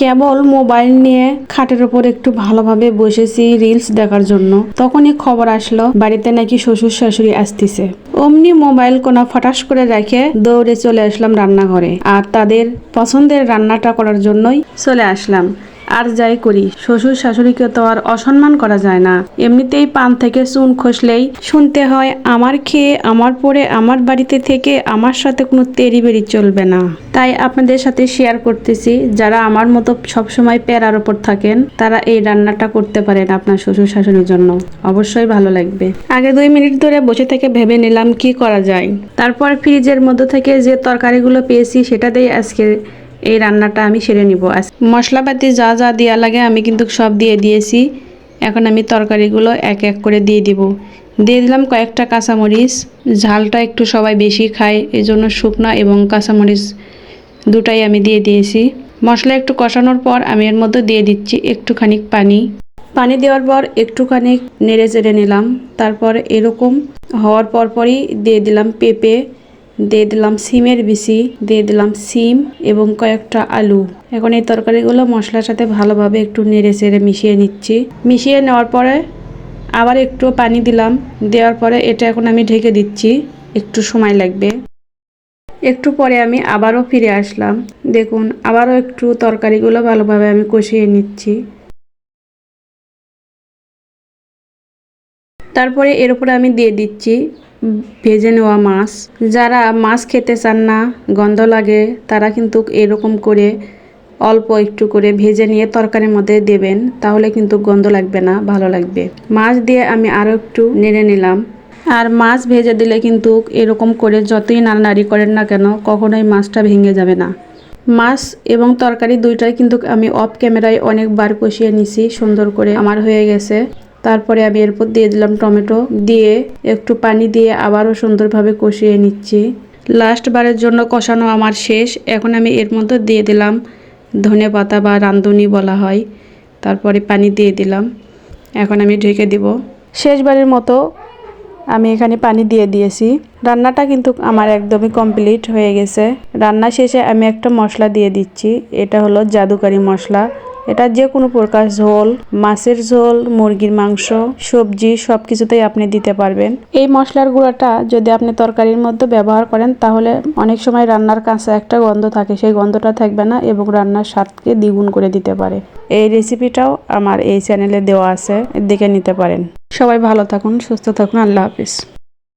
Cable mobile নিয়ে খাটের উপর একটু ভালোভাবে বসেছি রিলস দেখার জন্য। তখনই খবর আসলো, বাড়িতে নাকি শ্বশুর শাশুড়ি আসতেছে। অমনি মোবাইল কোনা ফটাস করে রেখে দৌড়ে চলে আসলাম রান্নাঘরে। আর তাদের পছন্দের রান্নাটা করার জন্যই চলে আসলাম। আর যাই করি, শ্বশুর শাশুড়িকে তো আর অসম্মান করা যায় না। এমনিতেই পান থেকে চুন খসলেই শুনতে হয়, আমার খেয়ে, আমার পরে আমার বাড়িতে থেকে আমার সাথে কোনো তেরি বেরি চলবে না। তাই আপনাদের সাথে শেয়ার করতেছি, যারা আমার মতো সবসময় প্যারার ওপর থাকেন, তারা এই রান্নাটা করতে পারেন আপনার শ্বশুর শাশুড়ির জন্য। অবশ্যই ভালো লাগবে। আগে দুই মিনিট ধরে বসে থেকে ভেবে নিলাম কি করা যায়। তারপর ফ্রিজের মধ্যে থেকে যে তরকারিগুলো পেয়েছি সেটাতেই আজকে এই রান্নাটা আমি সেরে নিব। মশলাপাতি যা যা দেওয়া লাগে আমি কিন্তু সব দিয়ে দিয়েছি। এখন আমি তরকারিগুলো এক এক করে দিয়ে দিব। দিয়ে দিলাম কয়েকটা কাঁচামরিচ। ঝালটা একটু সবাই বেশি খায়, এই জন্য শুকনা এবং কাঁচামরিচ দুটাই আমি দিয়ে দিয়েছি। মশলা একটু কষানোর পর আমি এর মধ্যে দিয়ে দিচ্ছি একটুখানি পানি। পানি দেওয়ার পর একটুখানি নেড়ে চেড়ে নিলাম। তারপর এরকম হওয়ার পরপরই দিয়ে দিলাম পেঁপে। দিয়ে দিলাম সিমের বিচি, দিয়ে দিলাম সিম এবং কয়েকটা আলু। এখন এই তরকারিগুলো মশলার সাথে ভালোভাবে একটু নেড়ে চেড়ে মিশিয়ে নিচ্ছি। মিশিয়ে নেওয়ার পরে আবার একটু পানি দিলাম। দেওয়ার পরে এটা এখন আমি ঢেকে দিচ্ছি। একটু সময় লাগবে। একটু পরে আমি আবারও ফিরে আসলাম। দেখুন, আবারও একটু তরকারিগুলো ভালোভাবে আমি কষিয়ে নিচ্ছি। তারপরে এর উপরে আমি দিয়ে দিচ্ছি ভেজে নেওয়া মাছ। যারা মাছ খেতে চান না, গন্ধ লাগে, তারা কিন্তু এরকম করে অল্প একটু করে ভেজে নিয়ে তরকারির মধ্যে দেবেন, তাহলে কিন্তু গন্ধ লাগবে না, ভালো লাগবে। মাছ দিয়ে আমি আরও একটু নেড়ে নিলাম। আর মাছ ভেজে দিলে কিন্তু এরকম করে যতই নাড়ানাড়ি করেন না কেন, কখনোই মাছটা ভেঙে যাবে না। মাছ এবং তরকারি দুইটাই কিন্তু আমি অফ ক্যামেরায় অনেকবার কষিয়ে নিছি, সুন্দর করে আমার হয়ে গেছে। তারপরে আমি এরপর দিয়ে দিলাম টমেটো, দিয়ে একটু পানি দিয়ে আবারও সুন্দরভাবে কষিয়ে নিচ্ছি। লাস্ট বারের জন্য কষানো আমার শেষ। এখন আমি এর মধ্যে দিয়ে দিলাম ধনে পাতা বা রাঁধুনি বলা হয়। তারপরে পানি দিয়ে দিলাম। এখন আমি ঢেকে দিব। শেষবারের মতো আমি এখানে পানি দিয়ে দিয়েছি। রান্নাটা কিন্তু আমার একদমই কমপ্লিট হয়ে গেছে। রান্না শেষে আমি একটা মশলা দিয়ে দিচ্ছি। এটা হলো জাদুকারি মশলা। এটা যে কোনো প্রকার ঝোল, মাছের ঝোল, মুরগির মাংস, সবজি সব কিছুতেই আপনি দিতে পারবেন। এই মশলার গুঁড়াটা যদি আপনি তরকারির মধ্যে ব্যবহার করেন, তাহলে অনেক সময় রান্নার কাঁচা একটা গন্ধ থাকে, সেই গন্ধটা থাকবে না এবং রান্নার স্বাদকে দ্বিগুণ করে দিতে পারে। এই রেসিপিটাও আমার এই চ্যানেলে দেওয়া আছে, দেখে নিতে পারেন। সবাই ভালো থাকুন, সুস্থ থাকুন, আল্লাহ হাফিজ।